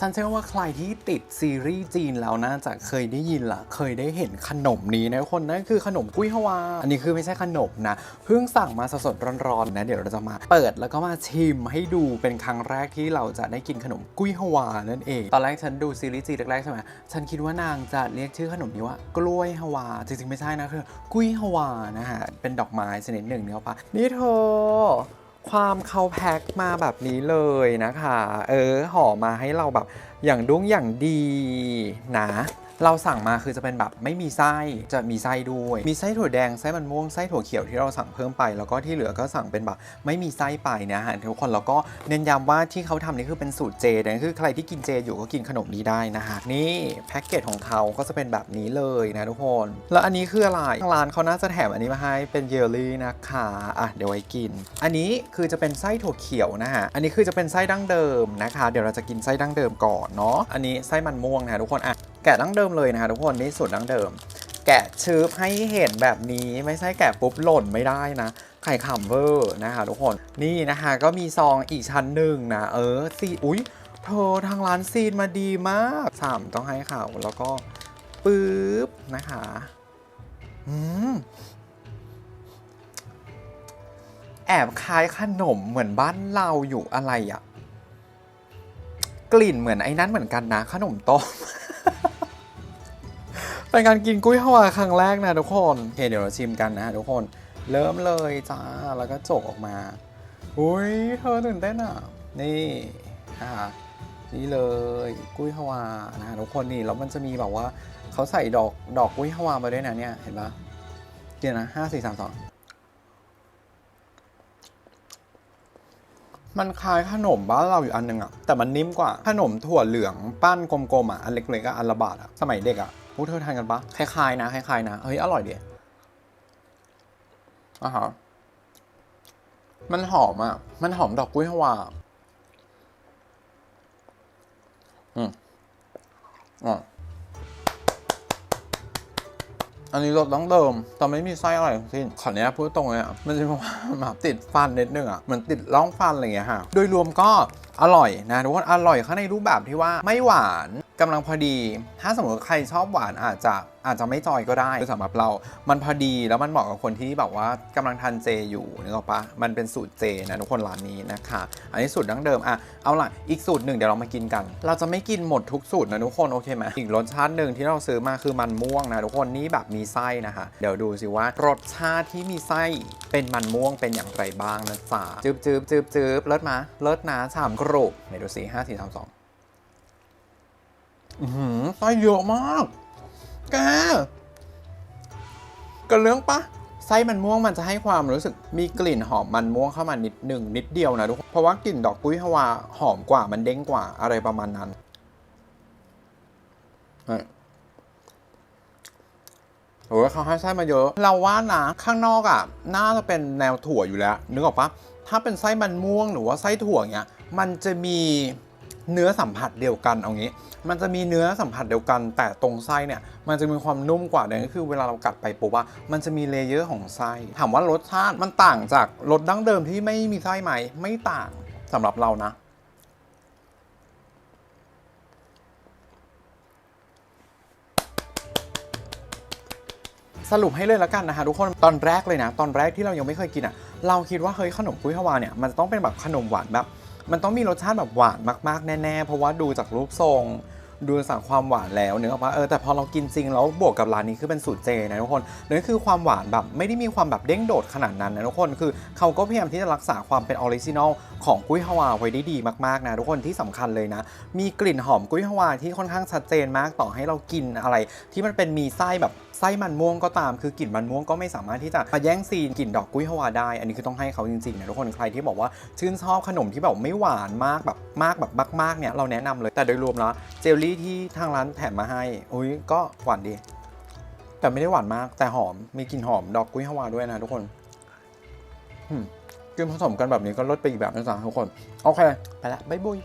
ฉันเชื่อว่าใครที่ติดซีรีส์จีนแล้วน่าจะเคยได้ยินละเคยได้เห็นขนมนี้นะคนนั่นคือขนมกุ้ยฮวา อันนี้คือไม่ใช่ขนมนะ เพิ่งสั่งมาสดๆร้อนๆนะ เดี๋ยวเราจะมาเปิดแล้วก็มาชิมให้ดูเป็นครั้งแรกที่เราจะได้กินขนมกุ้ยฮวานั่นเอง ตอนแรกฉันดูซีรีส์จีนแรกๆใช่ไหมฉันคิดว่านางจะเรียกชื่อขนมนี้ว่ากล้วยฮวา จริงๆไม่ใช่นะคือ กุ้ยฮวานะฮะเป็นดอกไม้ชนิดหนึ่งเนี่ยปะนี่เธอ ความเขาแพ็คมาแบบนี้เลยนะคะ เออห่อมาให้เราแบบอย่างดุ้งอย่างดีนะ เราสั่งมาคือจะเป็นแบบไม่มีไส้จะมีไส้ด้วย มีไส้ถั่วแดงไส้มันม่วงไส้ถั่วเขียวที่เราสั่งเพิ่มไป แล้วก็ที่เหลือก็สั่งเป็นแบบไม่มีไส้ไปนะฮะทุกคนแล้วก็เน้นย้ำว่าที่เขาทำนี่คือเป็นสูตรเจนะคือใครที่กินเจอยู่ก็กินขนมนี้ได้นะฮะนี่แพ็กเกจของเขาก็จะเป็นแบบนี้เลยนะทุกคน แล้วอันนี้คืออะไรทางร้านเขาน่าจะแถมอันนี้มาให้เป็นเยลลี่นะคะอะเดี๋ยวไว้กิน อันนี้คือจะเป็นไส้ถั่วเขียวนะฮะอันนี้คือจะเป็นไส้ดั้งเดิมนะคะ เดี๋ยวเราจะกินไส้ดั้งเดิมก่อนเนาะอันนี้ไส้มันม่วงนะทุกคนอะ แกะดั้งเดิมเลยนะฮะทุกคนนี่สูตรดั้งเดิม แกะชืบให้เห็นแบบนี้ไม่ใช่แกะปุ๊บหล่นไม่ได้นะไข่ขำเวอร์นะคะทุกคนนี่นะคะก็มีซองอีกชั้นหนึ่งนะเออซีอุ้ยเธอทางร้านซีนมาดีมากสามต้องให้เขาแล้วก็ปึ๊บนะคะอืมแอบคล้ายขนมเหมือนบ้านเราอยู่อะไรอะกลิ่นเหมือนไอ้นั้นเหมือนกันนะ ขนมต้ม เป็นการกินกุ้ยฮวาครั้งแรกนะทุกคนโอเคเดี๋ยวเราชิมกันนะทุกคน เริ่มเลยจ้า แล้วก็จกออกมา อุ้ยเธอตื่นเต้นอะ นี่อ่านี่เลยกุ้ยฮวานะทุกคนนี่แล้วมันจะมีแบบว่าเขาใส่ดอกดอกกุ้ยฮวามาด้วยนะเนี่ย เห็นปะเดี๋ยวนะห้าสี่สามสองมันคล้ายขนมบ้านเราอยู่อันหนึงอะแต่มันนิ่มกว่าขนมถั่วเหลือง ปั้นกลมๆอะอันเล็กๆอะอันละบาทอะสมัยเด็กอะ พวกเธอทานกันปะคล้ายๆนะคล้ายๆนะเฮ้ยอร่อยดีอะฮะมันหอมอะมันหอมดอกกุ้ยฮวาอืมอะอันนี้รสต้องเดิมแต่ไม่มีไส้อะไรทั้งสิ้นขออนุญาตพูดตรงเลยอะ มันจะมีความแบบติดฟันนิดนึงอะเหมือนติดร่องฟันอะไรอย่างเงี้ยฮะ โดยรวมก็ อร่อยนะทุกคนอร่อยข้างในรูปแบบที่ว่าไม่หวานกำลังพอดี ถ้าสมมติใครชอบหวานอาจจะอาจจะไม่จอยก็ได้คือสำหรับเรา มันพอดีแล้วมันเหมาะกับคนที่แบบว่ากำลังทานเจอยู่นึกออกปะมันเป็นสูตรเจนะทุกคนร้านนี้นะคะอันนี้สูตรดั้งเดิมอะเอาล่ะอีกสูตรหนึ่งเดี๋ยวเรามากินกัน เราจะไม่กินหมดทุกสูตรนะทุกคนโอเคไหมอีกรสชาติหนึ่งที่เราซื้อมาคือมันม่วงนะทุกคนนี่แบบมีไส้นะคะเดี๋ยวดูสิว่ารสชาติที่มีไส้เป็นมันม่วงเป็นอย่างไรบ้างนะจ๊ะจืบจืบจืบจืบเลิศมาเลิศนะสามกรุบไหนดูสิห้าสี่สามสองอือหือไส้เยอะมาก แกกันเรื่องปะไส้มันม่วงมันจะให้ความรู้สึกมีกลิ่นหอมมันม่วงเข้ามานิดหนึ่งนิดเดียวนะทุกคนเพราะว่ากลิ่นดอกกุ้ยฮวาหอมกว่ามันเด้งกว่าอะไรประมาณนั้นเฮ้ยโอ้ยเขาให้ไส้มาเยอะ เราว่านะข้างนอกอะ น่าจะเป็นแนวถั่วอยู่แล้ว นึกออกปะถ้าเป็นไส้มันม่วงหรือว่าไส้ถั่วเงี้ย มันจะมีเนื้อสัมผัสเดียวกันเอางี้ มันจะมีเนื้อสัมผัสเดียวกัน แต่ตรงไส้เนี่ย มันจะมีความนุ่มกว่าดังนั้นคือเวลาเรากัดไปปุ๊บว่ามันจะมีเลเยอร์ของไส้ ถามว่ารสชาติมันต่างจากรสดั้งเดิมที่ไม่มีไส้ไหม ไม่ต่างสำหรับเรานะ สรุปให้เลยแล้วกันนะคะทุกคน ตอนแรกเลยนะ ตอนแรกที่เรายังไม่เคยกินอะ เราคิดว่าเฮ้ยขนมกุ้ยฮวาเนี่ย มันจะต้องเป็นแบบขนมหวานแบบ มันต้องมีรสชาติแบบหวานมากๆแน่ๆ เพราะว่าดูจากรูปทรง ดูจากความหวานแล้วเนื้อออกมาเออแต่พอเรากินจริงแล้วบวกกับร้านนี้คือเป็นสูตรเจนะทุกคนนั่นคือความหวานแบบไม่ได้มีความแบบเด้งโดดขนาดนั้นนะทุกคนคือเขาก็พยายามที่จะรักษาความเป็นออริจินอลของกุ้ยฮวาไว้ได้ดีมากๆนะทุกคนที่สำคัญเลยนะ มีกลิ่นหอมกุ้ยฮวาที่ค่อนข้างชัดเจนมากต่อให้เรากินอะไร ที่มันเป็นมีไส้แบบไส้มันม่วงก็ตามคือกลิ่นมันม่วงก็ไม่สามารถที่จะมาแย่งซีนกลิ่นดอกกุ้ยฮวาได้ อันนี้คือต้องให้เขาจริงๆนะทุกคนใครที่บอกว่าชื่นชอบขนมที่แบบไม่หวานมากแบบมากแบบมากๆเนี่ยเราแนะนำเลยแต่โดยรวมแล้วเจลลที่ทางร้านแถมมาให้อุ้ยก็หวานดี แต่ไม่ได้หวานมาก แต่หอมมีกลิ่นหอมดอกกุ้ยฮวาด้วยนะทุกคนอืมกินผสมกันแบบนี้ก็ลดไปอีกแบบนะจ๊ะทุกคน โอเค ไปละบ๊ายบาย